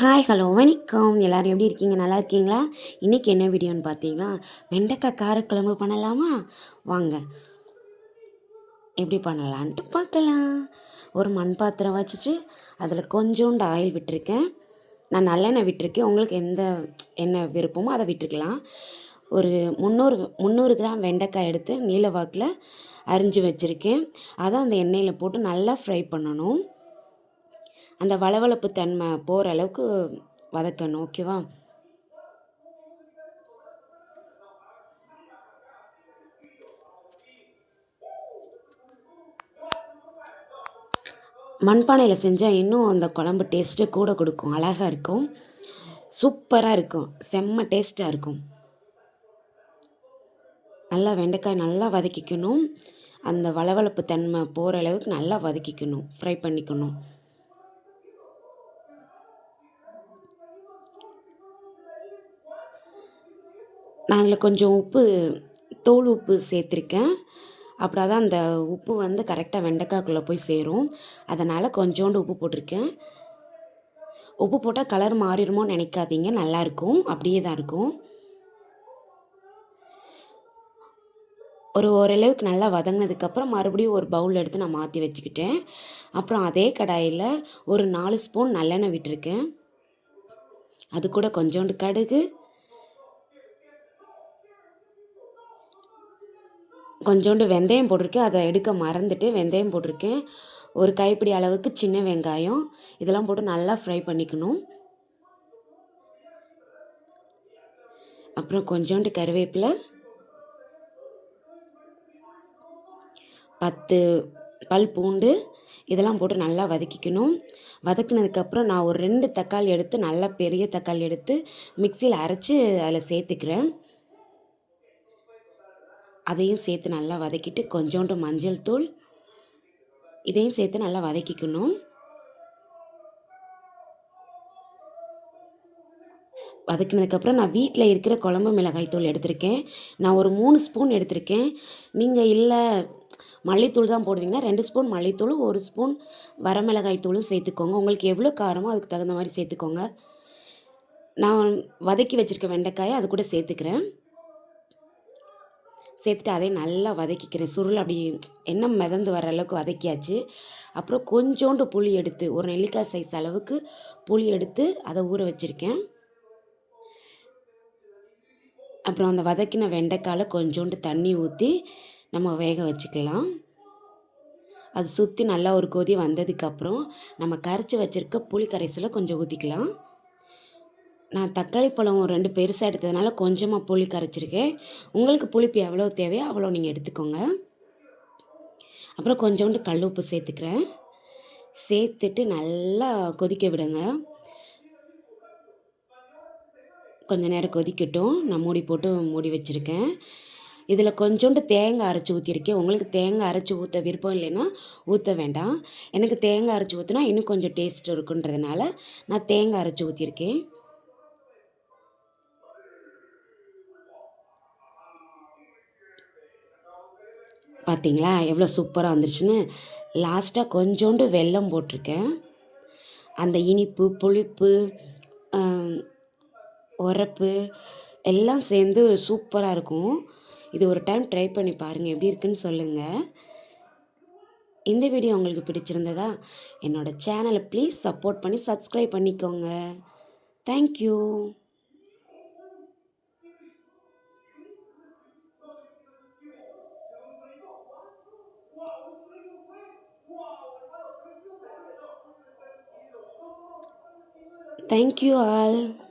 Hi hello வணக்கம். எல்லோரும் எப்படி இருக்கீங்க? நல்லா இருக்கீங்களா? இன்றைக்கி என்ன வீடியோன்னு பார்த்தீங்கன்னா வெண்டைக்காய் காரக்குழம்பு பண்ணலாமா? வாங்க. எப்படி பண்ணலான்ட்டு பார்க்கலாம். ஒரு மண் பாத்திரம் வச்சுட்டு அதில் கொஞ்சோண்டு ஆயில் விட்டுருக்கேன். நான் நல்லெண்ணெய் விட்டுருக்கேன். உங்களுக்கு எந்த எண்ணெய் விருப்பமோ அதை விட்டுருக்கலாம். ஒரு முந்நூறு முந்நூறு கிராம் வெண்டைக்காய் எடுத்து நீல வாக்கில் அரிஞ்சு வச்சுருக்கேன். அதை அந்த எண்ணெயில் போட்டு நல்லா ஃப்ரை பண்ணணும். அந்த வளவளப்பு தன்மை போகிற அளவுக்கு வதக்கணும் ஓகேவா மண்பானையில் செஞ்சால் இன்னும் அந்த குழம்பு டேஸ்ட்டு கூட கொடுக்கும் அழகாக இருக்கும். சூப்பராக இருக்கும் செம்ம டேஸ்ட்டாக இருக்கும். நல்லா வெண்டைக்காய் நல்லா வதக்கிக்கணும். அந்த வளவளப்பு தன்மை போகிற அளவுக்கு நல்லா வதக்கிக்கணும் ஃப்ரை பண்ணிக்கணும். நான் அதில் கொஞ்சம் உப்பு தோல் உப்பு சேர்த்துருக்கேன். அப்புறம் தான் அந்த உப்பு வந்து கரெக்டாக வெண்டைக்காய்க்குள்ளே போய் சேரும். அதனால் கொஞ்சோண்டு உப்பு போட்டிருக்கேன். உப்பு போட்டால் கலர் மாறிடுமோ நினைக்காதீங்க. நல்லாயிருக்கும் அப்படியே தான் இருக்கும். ஒரு ஓரளவுக்கு நல்லா வதங்கினதுக்கப்புறம் மறுபடியும் ஒரு பவுல் எடுத்து நான் மாற்றி வச்சுக்கிட்டேன். அப்புறம் அதே கடாயில் ஒரு நாலு ஸ்பூன் நல்லெண்ணெய் விட்டுருக்கேன். அது கூட கொஞ்சோண்டு கடுகு கொஞ்சோண்டு வெந்தயம் போட்டிருக்கேன். அதை எடுக்க மறந்துட்டு வெந்தயம் போட்டிருக்கேன். ஒரு கைப்பிடி அளவுக்கு சின்ன வெங்காயம். இதெல்லாம் போட்டு நல்லா ஃப்ரை பண்ணிக்கணும். அப்புறம் கொஞ்சோண்டு கருவேப்பிலை. பத்து பல் பூண்டு. இதெல்லாம் போட்டு நல்லா வதக்கிக்கணும். வதக்கினதுக்கப்புறம் நான் ஒரு ரெண்டு தக்காளி எடுத்து நல்லா பெரிய தக்காளி எடுத்து மிக்சியில் அரைச்சி அதில் சேர்த்துக்கிறேன். அதையும் சேர்த்து நல்லா வதக்கிட்டு கொஞ்சோண்டு மஞ்சள் தூள். இதையும் சேர்த்து நல்லா வதக்கிக்கணும். வதக்கினதுக்கப்புறம் நான் வீட்டில் இருக்கிற குழம்பு மிளகாய் தூள் எடுத்திருக்கேன். நான் ஒரு மூணு ஸ்பூன் எடுத்திருக்கேன். நீங்கள் இல்லை மல்லித்தூள் தான் போடுவீங்கன்னா ரெண்டு ஸ்பூன் மல்லித்தூளும் ஒரு ஸ்பூன் வரமிளகாய் தூளும் சேர்த்துக்கோங்க. உங்களுக்கு எவ்வளோ காரமோ அதுக்கு தகுந்த மாதிரி சேர்த்துக்கோங்க. நான் வதக்கி வச்சுருக்க வெண்டைக்காயை அது கூட சேர்த்துக்கிறேன். சேர்த்துட்டு அதையும் நல்லா வதக்கிக்கிறேன். சுருள் அப்படி என்ன மிதந்து வர அளவுக்கு வதக்கியாச்சு. அப்புறம் கொஞ்சோண்டு புளி எடுத்து ஒரு நெல்லிக்காய் சைஸ் அளவுக்கு புளி எடுத்து அதை ஊற வச்சுருக்கேன். அப்புறம் அந்த வதக்கின வெண்டைக்காயில் கொஞ்சோண்டு தண்ணி ஊற்றி நம்ம வேக வச்சுக்கலாம். அது சுற்றி நல்லா ஒரு கொதி வந்ததுக்கப்புறம் நம்ம கரைச்சி வச்சுருக்க புளி கரைசலை கொஞ்சம் ஊற்றிக்கலாம் நான் தக்காளி பழம் ரெண்டு பெருசாக எடுத்ததுனால கொஞ்சமாக புளி கரைச்சிருக்கேன். உங்களுக்கு புளிப்பு எவ்வளோ தேவையோ அவ்வளோ நீங்கள் எடுத்துக்கோங்க. அப்புறம் கொஞ்சோண்டு கல் உப்பு சேர்த்துக்கிறேன். சேர்த்துட்டு நல்லா கொதிக்க விடுங்க. கொஞ்ச நேரம் கொதிக்கட்டும். நான் மூடி போட்டு மூடி வச்சுருக்கேன். இதில் கொஞ்சோண்டு தேங்காய் அரைச்சி ஊற்றிருக்கேன் உங்களுக்கு தேங்காய் அரைச்சி ஊற்ற விருப்பம் இல்லைன்னா ஊற்ற வேண்டாம். எனக்கு தேங்காய் அரைச்சி ஊற்றினா இன்னும் கொஞ்சம் டேஸ்ட் இருக்குன்றதுனால நான் தேங்காய் அரைச்சி ஊற்றிருக்கேன் பார்த்தீங்களா எவ்வளோ சூப்பராக வந்துருச்சுன்னு லாஸ்ட்டாக கொஞ்சோண்டு வெல்லம் போட்டிருக்கேன். அந்த இனிப்பு புளிப்பு உரப்பு எல்லாம் சேர்ந்து சூப்பராக இருக்கும். இது ஒரு டைம் ட்ரை பண்ணி பாருங்கள் எப்படி இருக்குன்னு சொல்லுங்கள் இந்த வீடியோ உங்களுக்கு பிடிச்சிருந்ததா என்னோடய சேனலை ப்ளீஸ் சப்போர்ட் பண்ணி சப்ஸ்கிரைப் பண்ணிக்கோங்க. Thank you. Thank you all.